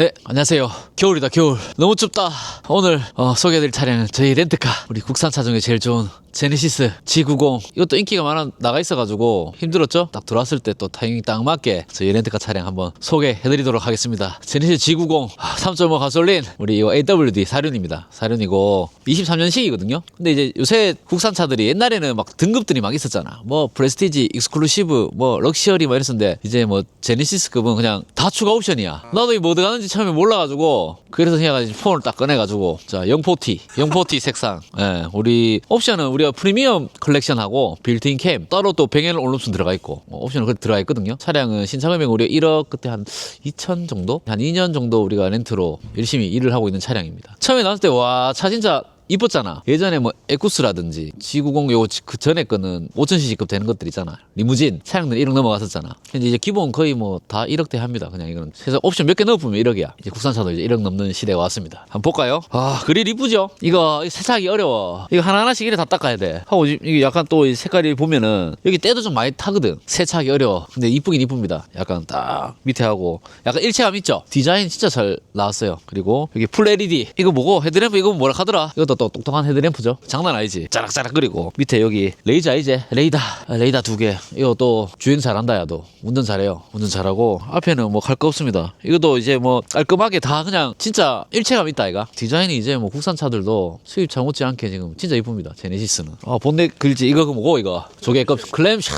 네, 안녕하세요. 겨울이다, 겨울. 너무 춥다. 오늘 어, 소개해드릴 차량은 저희 렌트카. 우리 국산 차 중에 제일 좋은 제네시스 G90. 이것도 인기가 많아 나가 있어가지고 힘들었죠? 딱 들어왔을 때 또 타이밍 딱 맞게 저희 렌트카 차량 한번 소개해드리도록 하겠습니다. 제네시스 G90 아, 3.5 가솔린 우리 이거 AWD 사륜입니다. 사륜이고 23년식이거든요. 근데 이제 요새 국산차들이 옛날에는 막 등급들이 막 있었잖아. 뭐 프레스티지, 익스클루시브, 뭐 럭셔리 뭐 이랬었는데 이제 뭐 제네시스급은 그냥 다 추가 옵션이야. 나도 이뭐 들어가는지 처음에 몰라가지고 그래서 그냥 폰을 딱 꺼내가지고 자 영포티, 영포티 색상. 예, 우리 옵션은 우리 가 프리미엄 컬렉션하고 빌트인 캠 따로 또 병행 올옵션 들어가 있고 뭐 옵션은 그 들어가 있거든요. 차량은 신차 금액 우리가 1억 그때 한 2천 정도, 한 2년 정도 우리가 렌트로 열심히 일을 하고 있는 차량입니다. 처음에 나왔을 때 와 차 진짜 이뻤잖아. 예전에 뭐 에쿠스라든지 G90 요거 그 전에 거는 5000cc급 되는 것들 있잖아. 리무진 차량들 1억 넘어갔었잖아. 근데 이제 기본 거의 뭐 다 1억대 합니다. 그냥 이거는. 그래서 옵션 몇 개 넣어보면 1억이야. 이제 국산차도 이제 1억 넘는 시대가 왔습니다. 한번 볼까요? 아 그릴 이쁘죠? 이거 세차하기 어려워. 이거 하나하나씩 이래 다 닦아야 돼. 하고 이게 약간 또이 색깔이 보면은 여기 때도 좀 많이 타거든. 세차하기 어려워. 근데 이쁘긴 이쁩니다. 약간 딱 밑에 하고 약간 일체감 있죠? 디자인 진짜 잘 나왔어요. 그리고 여기 풀 LED 이거 뭐고 헤드램프 이거 뭐라 하더라? 이것도 또 똑똑한 헤드램프죠. 장난 아니지. 짜락짜락거리고 밑에 여기 레이저 이제 레이더 아, 레이더 두 개. 이거 또 주행 잘한다 야도 운전 잘해요. 운전 잘하고 앞에는 뭐갈거 없습니다. 이것도 이제 뭐 깔끔하게 다 그냥 진짜 일체감 있다 이가. 디자인이 이제 뭐 국산 차들도 수입차 못지않게 지금 진짜 이쁩니다. 제네시스는. 아 본넷 글지 이거 그 뭐고 이거 조개 껍 클램 샤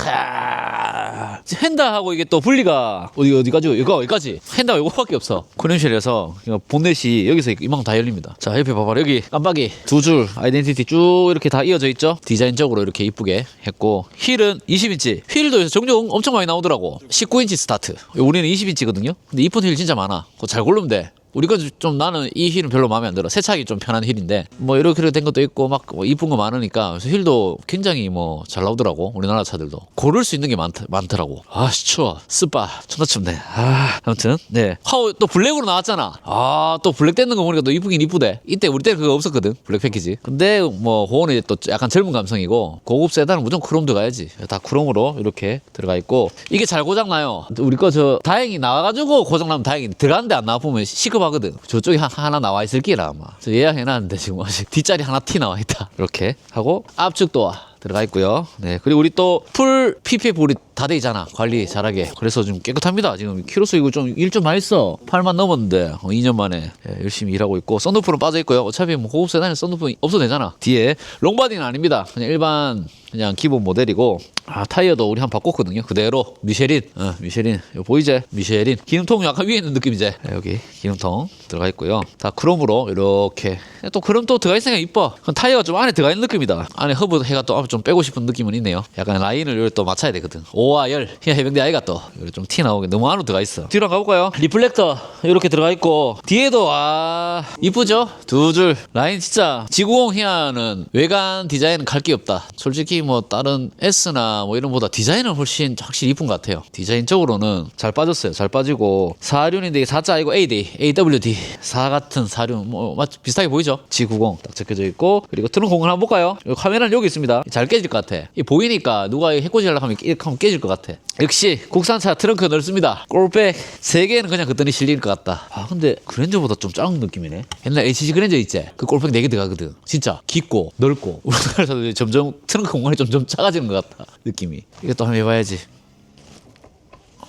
핸다하고 이게 또 분리가 어디 어디까지 이거 여기까지 핸다가 이거밖에 없어. 코넨실에서 본넷이 여기서 이만큼 다 열립니다. 자 옆에 봐봐 여기 깜빡이 두 줄 아이덴티티 쭉 이렇게 다 이어져 있죠. 디자인적으로 이렇게 이쁘게 했고 휠은 20인치. 휠도 종종 엄청 많이 나오더라고. 19인치 스타트. 우리는 20인치거든요. 근데 이쁜 휠 진짜 많아. 그거 잘 고르면 돼. 우리 건좀 나는 이 휠은 별로 마음에 안 들어. 세차하기 좀 편한 힐인데 뭐 이렇게 된 것도 있고 막뭐 이쁜 거 많으니까 그래서 힐도 굉장히 뭐 잘 나오더라고. 우리나라 차들도 고를 수 있는 게 많, 많더라고. 아 씨, 추워. 스파 존나 춥네. 아 아무튼 네 하우 또 블랙으로 나왔잖아. 아 또 블랙 떼는 거 보니까 또 이쁘긴 이쁘대. 이때 우리 때 그거 없었거든. 블랙 패키지. 근데 뭐 호원은 이제 또 약간 젊은 감성이고 고급 세단은 무조건 크롬 들어가야지. 다 크롬으로 이렇게 들어가 있고 이게 잘 고장 나요. 우리 거 저 다행히 나와가지고 고장 나면 다행히 들어가는데 안 나와 보면 시급 하거든. 저쪽에 하, 하나 나와 있을 기라 아마. 저 예약해놨는데 지금 아직 뒷자리 하나 티 나와 있다. 이렇게 하고 압축 도어 들어가 있고요. 네 그리고 우리 또 풀 PPF 우리 다 돼 있잖아. 관리 잘하게. 그래서 좀 깨끗합니다. 지금 키로수 이거 좀 일 좀 많이 써. 8만 넘었는데 어, 2년 만에 예, 열심히 일하고 있고 썬루프는 빠져 있고요. 어차피 뭐 고급 세단에 썬루프 없어도 되잖아. 뒤에 롱바디는 아닙니다. 그냥 일반 그냥 기본 모델이고 아 타이어도 우리 한 번 바꿨거든요. 그대로 미쉐린, 어, 미쉐린 이거 보이제? 미쉐린 기름통 약간 위에 있는 느낌이제? 네, 여기 기름통 들어가 있고요. 다 크롬으로 이렇게 또 크롬 또 들어가 있으니까 이뻐. 타이어가 좀 안에 들어가 있는 느낌이다. 안에 허브 해가 또 좀 빼고 싶은 느낌은 있네요. 약간 라인을 또 맞춰야 되거든. 5와 열, 희야 해병대 아이가 또 좀 티 나오게 너무 안으로 들어가 있어. 뒤로 한번 가볼까요? 리플렉터 이렇게 들어가 있고 뒤에도 아 이쁘죠? 두 줄 라인 진짜 지구공 희야는 외관 디자인은 갈게 없다. 솔직히 뭐 다른 S나 뭐 이런 보다 디자인은 훨씬 확실히 이쁜 것 같아요. 디자인적으로는 잘 빠졌어요. 잘 빠지고 사륜인데 이게 4자 아니고 AD, AWD 4 같은 사륜 뭐 맞, 비슷하게 보이죠? G90 딱 적혀져 있고 그리고 트렁크 공간 한번 볼까요? 이 카메라는 여기 있습니다. 잘 깨질 것 같아. 이 보이니까 누가 해코지 하려고 하면 이렇게 하면 깨질 것 같아. 역시 국산차 트렁크 넓습니다. 골백 3개는 그냥 그더니 실릴 것 같다. 아 근데 그랜저보다 좀 작은 느낌이네. 옛날 HG 그랜저 있지? 그 골백 4개 들어가거든. 진짜 깊고 넓고 우리나라에서 점점 트렁크 공간이 점점 작아지는 것 같다. 느낌이. 이것도 한번 해봐야지.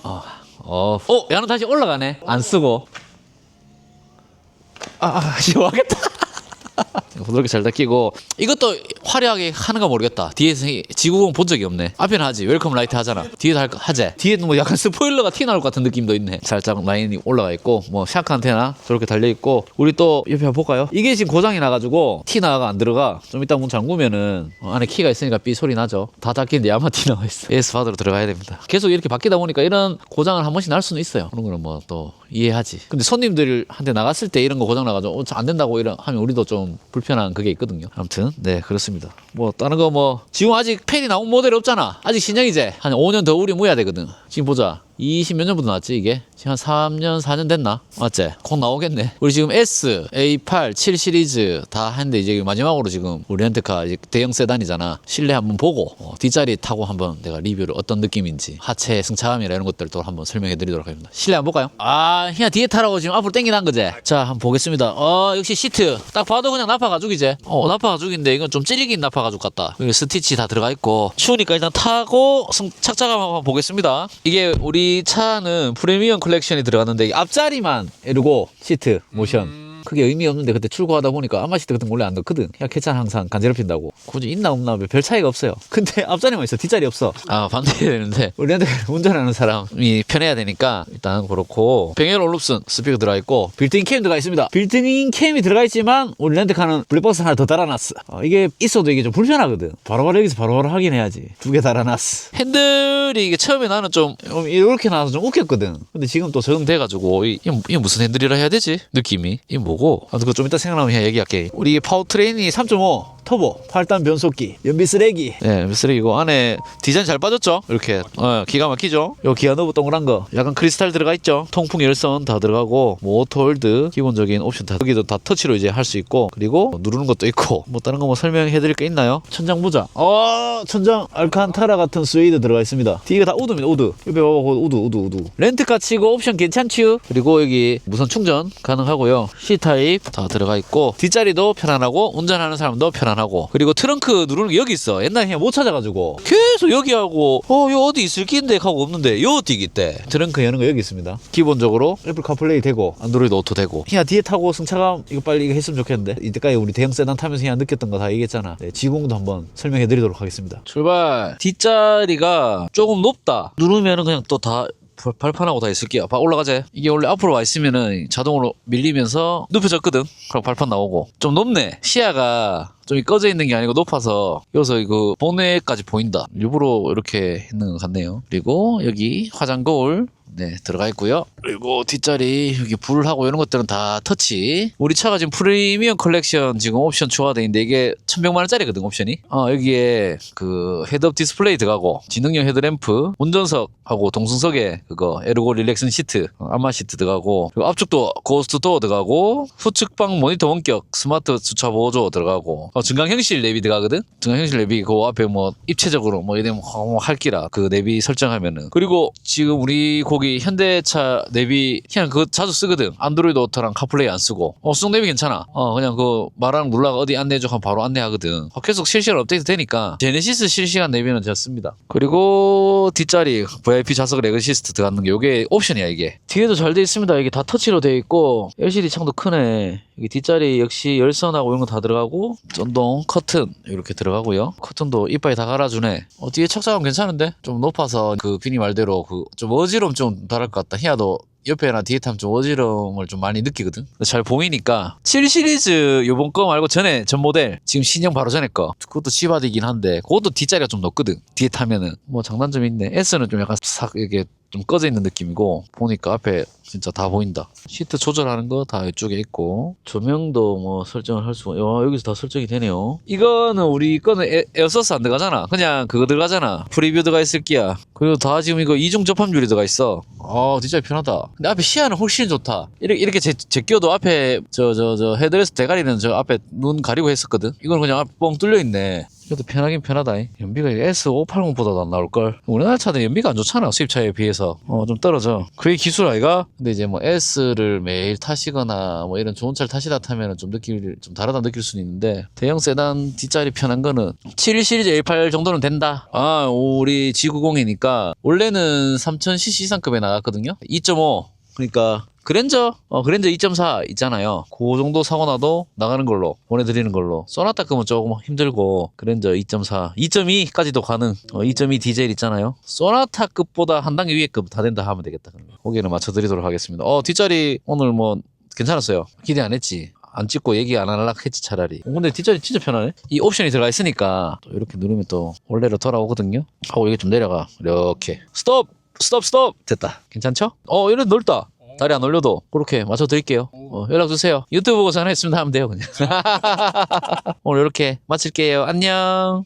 어, 어, 어, 야는 다시 올라가네. 안 쓰고. 아, 아 시원하겠다. 부드럽게 잘 닦이고 이것도 화려하게 하는가 모르겠다. 뒤에서 지구공 본 적이 없네. 앞에는 하지. 웰컴 라이트 하잖아. 뒤에도 할, 하지 뒤에는 뭐 약간 스포일러가 티 나올 것 같은 느낌도 있네. 살짝 라인이 올라가 있고 뭐 샤크 안테나 저렇게 달려 있고 우리 또 옆에 볼까요? 이게 지금 고장이 나가지고 티 나가 안 들어가. 좀 이따 문 잠그면은 어, 안에 키가 있으니까 삐 소리 나죠. 다 닦이는데 야마 티 나와 있어. AS 바드로 들어가야 됩니다. 계속 이렇게 바뀌다 보니까 이런 고장을 한 번씩 날 수는 있어요. 그런 거는 뭐 또 이해하지. 근데 손님들한테 나갔을 때 이런 거 고장 나가지고 어, 안 된다고 이런 하면 우리도 좀 불편한 그게 있거든요. 아무튼 네 그렇습니다. 뭐 다른 거 뭐 지금 아직 펜이 나온 모델이 없잖아. 아직 신형이제 한 5년 더 우리 모여야 되거든. 지금 보자. 20몇 년부터 나왔지 이게? 지금 한 3년 4년 됐나? 맞지? 곧 나오겠네. 우리 지금 S A8 7 시리즈 다 했는데 이제 마지막으로 지금 우리 렌트카 대형 세단이잖아. 실내 한번 보고 어, 뒷자리 타고 한번 내가 리뷰를 어떤 느낌인지 하체 승차감이나 이런 것들 또 한번 설명해 드리도록 하겠습니다. 실내 한번 볼까요? 아 그냥 뒤에 타라고 지금 앞으로 땡기난 거지? 자 한번 보겠습니다. 어 역시 시트. 딱 봐도 그냥 나파 가죽이지 어 나파 가죽인데 이건 좀 찔리긴 나파 가죽 같다. 여기 스티치 다 들어가 있고. 추우니까 일단 타고 승- 착장감 한번 보겠습니다. 이게 우리 차는 프리미엄 컬렉션이 들어갔는데 이 앞자리만 에르고 시트 모션 크게 의미 없는데 그때 출고하다 보니까 안마 시트 같은 거 원래 안 넣거든. 그냥 캐찬 항상. 간지럽힌다고. 굳이 있나 없나 별 차이가 없어요. 근데 앞자리만 있어. 뒷자리 없어. 아 반대해야 되는데. 우리한테 운전하는 사람이 편해야 되니까 일단 그렇고. 뱅엘 올룹슨 스피커 들어가 있고 빌트인 캠 들어가 있습니다. 빌트인 캠이 들어가 있지만 우리 렌트카는 블랙박스 하나 더 달아놨어. 어, 이게 있어도 이게 좀 불편하거든. 바로바로 여기서 바로 바로 확인해야지. 두 개 달아놨어. 핸들이 이게 처음에 나는 좀 이렇게 나와서 좀 웃겼거든. 근데 지금 또 적응돼가지고 이게 무슨 핸들이라 해야 되지? 느낌이? 이게 뭐고 아 그거 좀 이따 생각나면 그냥 얘기할게. 우리 파워트레인이 3.5 터보 8단 변속기 연비 쓰레기. 네 연비 쓰레기고 안에 디자인 잘 빠졌죠? 이렇게. 어, 기가 막히죠? 요 기아 너브 동그란 거. 약간 크리스탈 들어가 있죠? 통풍 열선 다 들어가고 뭐 오토홀드 기본적인 옵션 다 여기도 다 터치로 이제 할 수 있고 그리고 뭐 누르는 것도 있고 뭐 다른 거 뭐 설명해 드릴 게 있나요? 천장 보자. 어 천장 알칸타라 같은 스웨이드 들어가 있습니다. 뒤가 다 우드입니다 우드. 옆에 봐봐 그거 우드 우드 우드. 렌트카 치고 옵션 괜찮죠 그리고 여기 무선 충전 가능하고요 C 타입 다 들어가 있고 뒷자리도 편안하고 운전하는 사람도 편안하고 그리고 트렁크 누르는 게 여기 있어. 옛날에 그냥 못 찾아가지고 계속 여기 하고 어요 어디 있을 낀데 하고 없는데 요 어디 있대 트렁크 여는 거 여기 있습니다. 기본적으로 애플 카플레이 되고 안드로이드 오토 되고 그냥 뒤에 타고 승차감 이거 빨리 이거 했으면 좋겠는데 이때까지 우리 대형 세단 타면서 그냥 느꼈던 거 다 얘기했잖아. 네, 지공도 한번 설명해 드리도록 하겠습니다. 출발. 뒷자리가 조금 높다. 누르면은 그냥 또 다 발판하고 다 있을게요. 봐, 올라가자. 이게 원래 앞으로 와 있으면은 자동으로 밀리면서 눕혀졌거든. 그럼 발판 나오고. 좀 높네. 시야가 좀 꺼져 있는 게 아니고 높아서 여기서 이거 보내까지 보인다. 일부러 이렇게 했는 것 같네요. 그리고 여기 화장 거울 네 들어가 있고요. 그리고 뒷자리 여기 불하고 이런 것들은 다 터치. 우리 차가 지금 프리미엄 컬렉션 지금 옵션 추가돼 있는데 이게 1,100만 원짜리거든 옵션이. 어 여기에 그 헤드업 디스플레이 들어가고 지능형 헤드램프, 운전석하고 동승석에 그거 에르고 릴렉슨 시트, 어, 안마 시트 들어가고 그리고 앞쪽도 고스트 도어 들어가고 후측방 모니터 원격 스마트 주차 보조 들어가고 어, 증강 형실 내비 들어가거든. 증강 형실 내비 그 앞에 뭐 입체적으로 뭐 이래 뭐 할 기라 그 내비 설정하면은 그리고 지금 우리 거기 현대차 내비 그냥 그거 자주 쓰거든. 안드로이드 오토랑 카플레이 안 쓰고 어 수동 내비 괜찮아. 어 그냥 그 말하는 눌러가 어디 안내해줘 하면 바로 안내하거든. 어, 계속 실시간 업데이트 되니까 제네시스 실시간 내비는 제가 씁니다. 그리고 뒷자리 VIP 좌석 레그시스트 들어가는 게 이게 옵션이야 이게. 뒤에도 잘 돼 있습니다. 이게 다 터치로 돼 있고 LCD 창도 크네. 여기 뒷자리 역시 열선하고 이런 거 다 들어가고 전동 커튼 이렇게 들어가고요. 커튼도 이빨이 다 갈아주네. 어, 뒤에 착장감 괜찮은데? 좀 높아서 그 비니 말대로 그 좀 어지러움 좀 덜할 것 같다. 희야도 옆에나 뒤에 타면 좀 어지러움을 좀 많이 느끼거든. 잘 보이니까 7 시리즈 요번 거 말고 전에 전 모델 지금 신형 바로 전에 거 그것도 C바디긴 한데 그것도 뒷자리가 좀 높거든. 뒤에 타면은 뭐 장단점이 있네. S는 좀 약간 싹 이게 좀 꺼져 있는 느낌이고 보니까 앞에 진짜 다 보인다. 시트 조절하는 거 다 이쪽에 있고 조명도 뭐 설정을 할 수가. 야 여기서 다 설정이 되네요. 이거는 우리 거는 에, 에어서스 안 들어가잖아. 그냥 그거 들어가잖아. 프리뷰 들어가 있을 기야. 그리고 다 지금 이거 이중 접합률이 들어가 있어. 아 진짜 편하다. 근데 앞에 시야는 훨씬 좋다. 이렇게 이렇게 제, 제껴도 앞에 저 저 저 헤드레스 대가리는 저 앞에 눈 가리고 했었거든. 이건 그냥 앞뻥 뚫려 있네. 이것도 편하긴 편하다. 이. 연비가 S580보다도 안 나올걸. 우리나라 차들 연비가 안 좋잖아. 수입차에 비해서. 어, 좀 떨어져. 그게 기술 아이가? 근데 이제 뭐 S를 매일 타시거나 뭐 이런 좋은 차를 타시다 타면은 좀 느낄, 좀 다르다 느낄 수는 있는데 대형 세단 뒷자리 편한 거는 7 시리즈 A8 정도는 된다. 아, 우리 G90이니까 원래는 3000cc 이상급에 나갔거든요. 2.5. 그러니까 그랜저 어 그랜저 2.4 있잖아요. 그 정도 사고 나도 나가는 걸로 보내드리는 걸로. 소나타 급은 조금 힘들고 그랜저 2.4 2.2까지도 가능 어, 2.2 디젤 있잖아요. 소나타 급보다 한 단계 위에 급 다 된다 하면 되겠다 거기는 맞춰드리도록 하겠습니다. 어 뒷자리 오늘 뭐 괜찮았어요. 기대 안 했지. 안 찍고 얘기 안 하려고 했지 차라리. 어, 근데 뒷자리 진짜 편하네. 이 옵션이 들어가 있으니까 또 이렇게 누르면 또 원래로 돌아오거든요. 하고 여기 좀 내려가. 이렇게. 스톱 스톱 스톱. 됐다. 괜찮죠? 어 이래 넓다. 다리 안 올려도 그렇게 맞춰 드릴게요. 어, 연락 주세요. 유튜브 보고 전화했습니다. 하면 돼요 그냥. 오늘 이렇게 마칠게요. 안녕